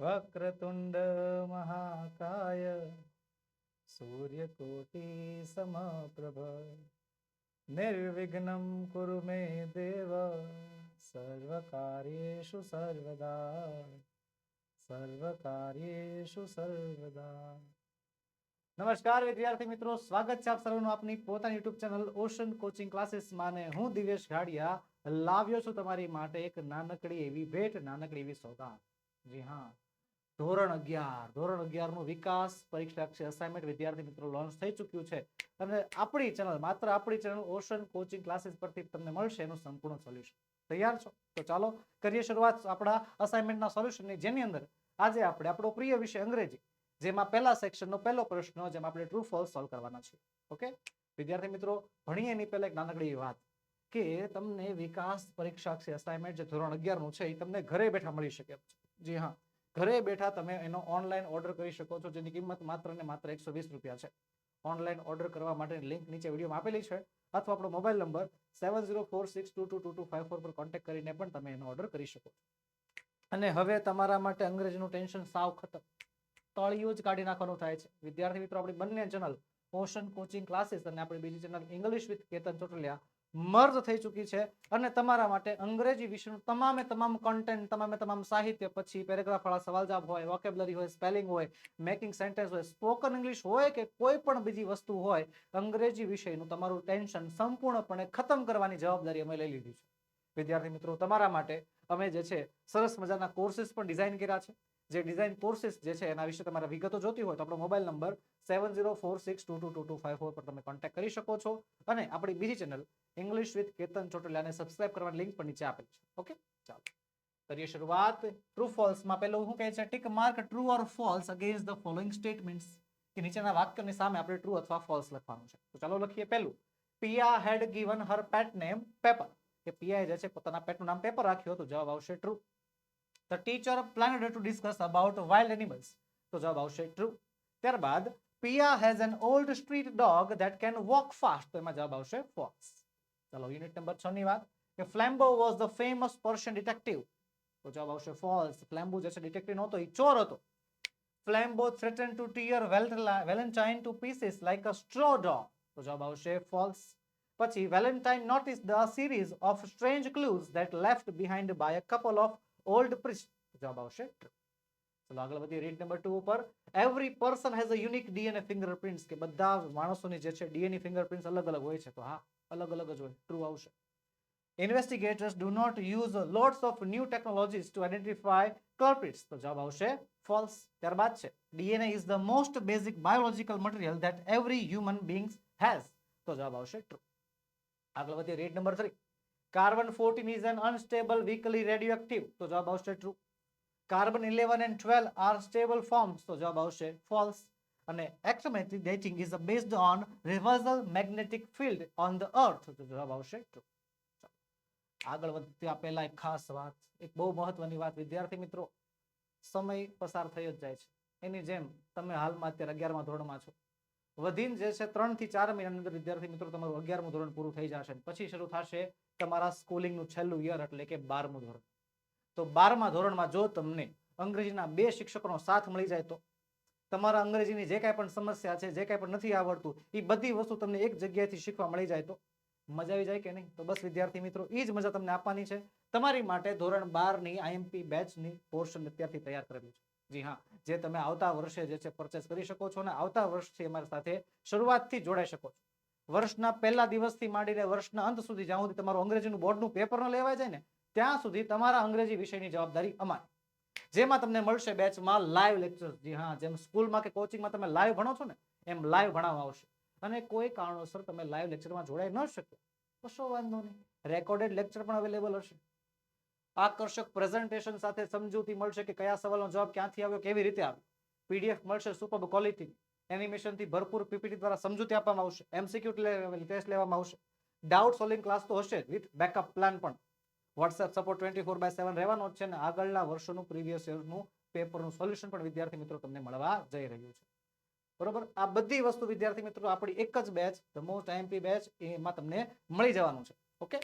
વક્રતુંડ મહાકાય સૂર્યકોટિ સમપ્રભ નિર્વિઘ્નમ કુરુ મે દેવ સર્વકાર્યેષુ સર્વદા સર્વકાર્યેષુ સર્વદા નમસ્કાર વિદ્યાર્થી મિત્રો સ્વાગત છે આપ સર્વનું આપની પોતાની યુટ્યુબ ચેનલ ઓશન કોચિંગ ક્લાસીસમાં અને હું દિવેશ ઘાડિયા લાવ્યો છું તમારી માટે એક નાનકડી એવી ભેટ નાનકડી એવી સોગાત જી હા ધોરણ અગિયાર. ધોરણ અગિયારનું વિકાસ પરીક્ષા અસાઇનમેન્ટ વિદ્યાર્થી મિત્રો લોન્ચ થઈ ચૂક્યું છે. અને આપણી ચેનલ માત્ર આપણી ચેનલ ઓશન કોચિંગ ક્લાસીસ પરથી તમને મળશે એનું સંપૂર્ણ સોલ્યુશન તૈયાર છો? તો ચાલો કરીએ શરૂઆત આપણા અસાઇનમેન્ટના સોલ્યુશનની જેની અંદર આજે આપણે આપણો પ્રિય વિષય અંગ્રેજી, જેમાં પહેલા સેક્શનનો પહેલો પ્રશ્ન, જેમાં આપણે ટ્રુ ફોલ્સ સોલ્વ કરવાના છે ઓકે? વિદ્યાર્થી મિત્રો, ભણીએ એની પહેલા એક નાનકડી વાત કે તમને વિકાસ પરીક્ષા અસાઇનમેન્ટ જે ધોરણ અગિયારનું છે, એ તમને ઘરે બેઠા મળી શકે જી હા. ઘરે બેઠા તમે એનો ઓનલાઈન ઓર્ડર કરી શકો છો, જેની કિંમત માત્ર ને માત્ર એકસો વીસ રૂપિયા છે. ઓનલાઈન ઓર્ડર કરવા માટેની લિંક નીચે વિડીયોમાં આપેલી છે, અથવા આપણો mobile number seven zero four six two two two two five four પર કોન્ટેક્ટ કરીને પણ તમે એનો ઓર્ડર કરી શકો છો. અને હવે તમારા માટે અંગ્રેજીનું ટેન્શન સાવ ખતમ. તળિયું જ કાઢી નાખવાનું થાય છે. વિદ્યાર્થી મિત્રો, આપણી બંને ચેનલ ઓશન કોચિંગ ક્લાસીસ અને આપણી બીજી channel English with Ketan Chotaliya merge થઈ ચૂકી છે અને તમારા માટે અંગ્રેજી વિષયનું તમામે તમામ કન્ટેન્ટ તમામે તમામ સાહિત્ય, પછી પેરેગ્રાફ વાળા સવાલ જવાબ હોય વોકેબ્લરી હોય સ્પેલિંગ હોય મેકિંગ સેન્ટેન્સ હોય સ્પોકન ઇંગ્લિશ હોય કે કોઈ પણ બીજી વસ્તુ હોય, અંગ્રેજી વિષયનું તમારું ટેન્શન સંપૂર્ણપણે ખતમ કરવાની જવાબદારી અમે લઈ લીધી છે. વિદ્યાર્થી મિત્રો, તમારા માટે અમે જે છે સરસ મજાના કોર્સિસ પણ ડિઝાઇન કર્યા છે. જે ડિઝાઇન કોર્સિસ જે છે, એના વિશે તમારે વિગતો જોતી હોય તો આપણો mobile number seven zero four six two two two two five four પર તમે કોન્ટેક્ટ કરી શકો છો. અને આપણી બીજી ચેનલ ઇંગ્લિશ વિથ કેતન ચોટલિયાને સબસ્ક્રાઇબ કરવાની લિંક પણ નીચે આપેલી છે. ઓકે ચાલો. કરીએ શરૂઆત. ટ્રુ ફોલ્સમાં પહેલું શું કહે છે? Tick mark true or false against the following statements કે નીચેના વાક્યોની સામે આપણે ટ્રુ અથવા ફોલ્સ લખવાનું છે. તો ચાલો લખીએ પહેલું. Piya had given her pet name paper કે પિયાએ જે છે, પોતાના પેટનું નામ પેપર રાખ્યું હતું. જવાબ આવશે true the teacher planned to discuss about wild animals તો જવાબ આવશે ટ્રુ ત્યારબાદ Piya has an old street dog that can walk fast તો એમાં જવાબ આવશે ફોલ્સ ચાલો યુનિટ નંબર છ ની વાત કે Flambeau was the famous Persian detective તો જવાબ આવશે ફોલ્સ ફ્લેમ્બો જે છે ડિટેક્ટિવ નહોતો એ ચોર હતો Flambeau threaten to tear Valentine to pieces like a straw dog તો જવાબ આવશે ફોલ્સ પછી Valentine notice the series of strange clues that left behind by a couple of old priest જવાબ આવશે ટ્રુ ચલો આગળ વધીએ રીડ નંબર ટુ ઉપર every person has a unique DNA fingerprints કે બધા માણસોની જે છે ડીએનએ ફિંગરપ્રિન્ટ્સ અલગ અલગ હોય છે. તો હા, અલગ અલગ જ હોય. ટ્રુ આવશે investigators do not use lots of new technologies to identify culprits તો જવાબ આવશે ફોલ્સ ત્યારબાદ છે DNA is the most basic biological material that every human beings has તો જવાબ આવશે ટ્રુ આગળ વધીએ read number three carbon fourteen is an unstable weakly radioactive તો જવાબ આવશે true carbon eleven and twelve are stable forms તો જવાબ આવશે ફોલ્સ અને એક્ટ્રોમેટિક dating is based on reversal magnetic field on the earth તો જવાબ આવશે ટ્રુ આગળ વધતા પહેલા એક ખાસ વાત, એક બહુ મહત્વની વાત, વિદ્યાર્થી મિત્રો. સમય પસાર થયો જ જાય છે. એની જેમ તમે હાલમાં અત્યારે અગિયારમા ધોરણમાં છો. વધીને જે છે ત્રણથી ચાર મહિનાની અંદર વિદ્યાર્થી મિત્રો, તમારું અગિયારમું ધોરણ પૂરું થઈ જશે. પછી શરૂ થશે તમારા સ્કૂલિંગનું છેલ્લું યર એટલે કે બારમું ધોરણ. તો બારમા ધોરણમાં જો તમને અંગ્રેજીના બે શિક્ષકોનો સાથ મળી જાય તો? તમારા અંગ્રેજીની જે કાંઈ પણ સમસ્યા છે, જે કાંઈ પણ નથી આવડતું એ બધી વસ્તુ તમને એક જગ્યાએથી શીખવા મળી જાય તો? મજા આવી જાય કે નહીં? તો બસ વિદ્યાર્થી મિત્રો એ જ મજા તમને આપવાની છે. તમારી માટે ધોરણ બારની આઈએમપી બેચની પોર્શન અત્યારથી તૈયાર કરેલું છે. જી હા, જે તમે આવતા વર્ષે જે છે પરચેસ કરી શકો છો અને આવતા વર્ષથી અમારી સાથે શરૂઆતથી જોડાઈ શકો છો. વર્ષના પહેલા દિવસથી માંડીને વર્ષના અંત સુધી જ્યાં સુધી તમારું અંગ્રેજીનું બોર્ડનું પેપર ન લેવાય જાય ને, ત્યાં સુધી તમારા અંગ્રેજી વિષયની જવાબદારી અમારી. જેમાં તમને મળશે બેચમાં લાઈવ લેક્ચર જી હા, જેમ સ્કૂલમાં કે કોચિંગમાં તમે લાઈવ ભણો છો ને, એમ લાઈવ ભણાવવા આવશે. અને કોઈ કારણોસર તમે લાઈવ લેક્ચરમાં જોડાઈ ન શકો કશો વાંધો નહીં. રેકોર્ડેડ લેક્ચર પણ અવેલેબલ હશે. આકર્ષક પ્રેઝન્ટેશન સાથે સમજૂતી મળશે કે કયા સવાલનો જવાબ ક્યાંથી આવ્યો, કેવી રીતે આવ્યો. પીડીએફ મળશે સુપર ક્વોલિટી એનિમેશનથી ભરપૂર પીપીટી દ્વારા સમજૂતી આપવામાં આવશે. એમસીક્યુ ટેસ્ટ લેવામાં આવશે. ડાઉટ સોલ્વિંગ ક્લાસ તો હશે વિથ બેકઅપ પ્લાન પણ. WhatsApp support twenty four by seven રહેવાનો છે અને આગળના વર્ષોનું પ્રીવિયસ યરનું પેપરનું સોલ્યુશન પણ વિદ્યાર્થી મિત્રો તમને મળવા જઈ રહ્યું છે. બરોબર? આ બધી વસ્તુ વિદ્યાર્થી મિત્રો આપણી એક જ batch the most IMP batch એમાં તમને મળી જવાનું છે. ઓકે?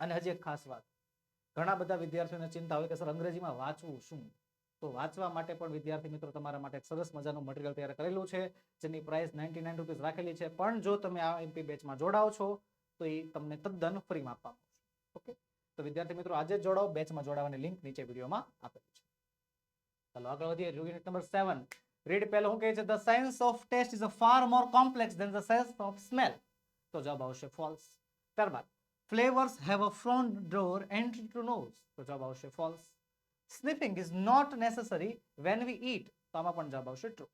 અને હજી એક ખાસ વાત. ઘણા બધા વિદ્યાર્થીઓને ચિંતા હોય કે, સર, અંગ્રેજીમાં વાંચવું શું? તો વાંચવા માટે પણ વિદ્યાર્થી મિત્રો તમારા માટે સરસ મજાનું મટીરિયલ તૈયાર કરેલું છે, જેની પ્રાઇસ નાઇન્ટી નાઇન રૂપીઝ રાખેલી છે. પણ જો તમે આ એમપી બેચમાં જોડાઓ છો, તો એ તમને તદ્દન ફ્રીમાં આપવામાં ઓકે તો વિદ્યાર્થી મિત્રો, આજે જ બેચમાં જોડાવાની લિંક નીચે વિડીયોમાં આપેલી છે. ચાલો આગળ વધીએ. યુનિટ નંબર સેવન રીડ પહેલો શું કહે છે? The science of taste is a far more complex than the science of smell તો જવાબ આવશે ફોલ્સ ત્યારબાદ flavours have a front door entry to nose તો જવાબ આવશે false sniffing is not necessary when we eat તો આમાં પણ જવાબ આવશે ટ્રુ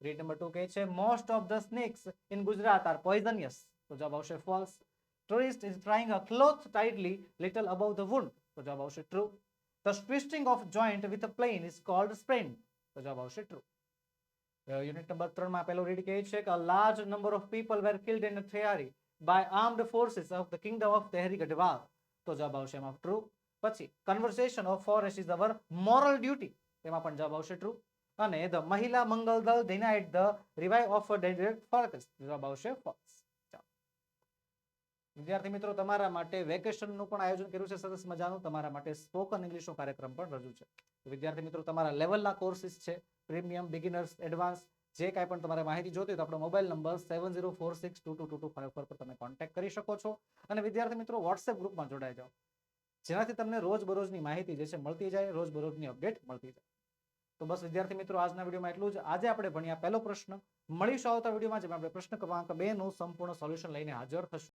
રીડ નંબર ટુ કહે છે most of the snakes in Gujarat are poisonous તો જવાબ આવશે false tourist is trying a cloth tightly little above the wound તો જવાબ આવશે true the twisting of joint with a plane is called sprain તો જવાબ આવશે ટ્રુ યુનિટ નંબર ત્રણમાં પહેલો રીડ કહે છે કે large number of people were killed in theory by armed forces of the kingdom of Tehri Garhwal તો જવાબ આવશે એમાં ટ્રુ પછી conversation of forest is our moral duty એમાં પણ જવાબ આવશે ટ્રુ અને the Mahila Mangal Dal denied the revive of ફોર્કસ જવાબ આવશે ફોલ્સ વિદ્યાર્થી મિત્રો, તમારા માટે વેકેશનનું પણ આયોજન કર્યું છે, સરસ મજાનું. તમારા માટે સ્પોકન ઇંગ્લિશનો કાર્યક્રમ પણ રજૂ છે. વિદ્યાર્થી મિત્રો, તમારા લેવલના કોર્સિસ છે પ્રીમિયમ બિગિનર્સ એડવાન્સ જે કાંઈ પણ તમારે માહિતી જોતી હોય તો આપણો mobile number seven zero four six two two two two five પર તમે કોન્ટેક્ટ કરી શકો છો. અને વિદ્યાર્થી મિત્રો વોટ્સએપ ગ્રુપમાં જોડાઈ જાઓ. જેનાથી તમને રોજબરોજની માહિતી જે છે મળતી જાય રોજ બરોજની અપડેટ મળતી જાય. તો બસ વિદ્યાર્થી મિત્રો, આજના વિડીયોમાં એટલું જ. આજે આપણે ભણ્યા પહેલો પ્રશ્ન. મળીશું આવતા વિડીયોમાં, જેમાં આપણે પ્રશ્ન ક્રમાંક બે નું સંપૂર્ણ સોલ્યુશન લઈને હાજર થશું.